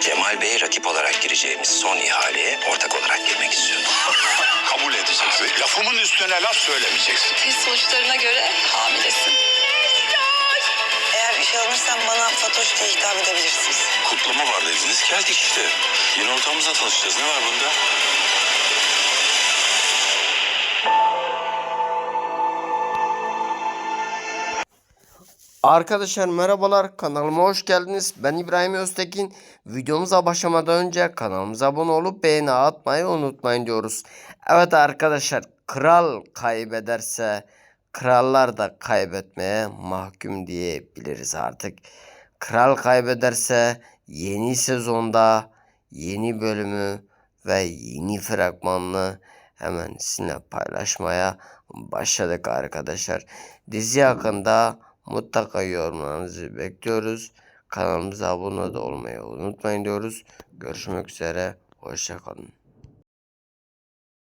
Cemal Bey rakip olarak gireceğimiz son ihaleye ortak olarak girmek istiyor. Kabul edeceksin. Lafımın üstüne laf söylemeyeceksin. Test sonuçlarına göre hamilesin. Eğer işe alınırsam bana Fatoş diye hitap edebilirsiniz. Kutlama var dediniz. Geldik işte. Yeni ortamımızda tanışacağız. Ne var bunda? Arkadaşlar merhabalar kanalıma hoş geldiniz. Ben İbrahim Öztekin. Videomuza başlamadan önce kanalımıza abone olup beğeni atmayı unutmayın diyoruz. Evet arkadaşlar kral kaybederse krallar da kaybetmeye mahkum diyebiliriz artık. Kral kaybederse yeni sezonda yeni bölümü ve yeni fragmanını hemen sizinle paylaşmaya başladık arkadaşlar. Dizi hakkında mutlaka yorumlarınızı bekliyoruz. Kanalımıza abone olmayı unutmayın diyoruz. Görüşmek üzere. Hoşçakalın.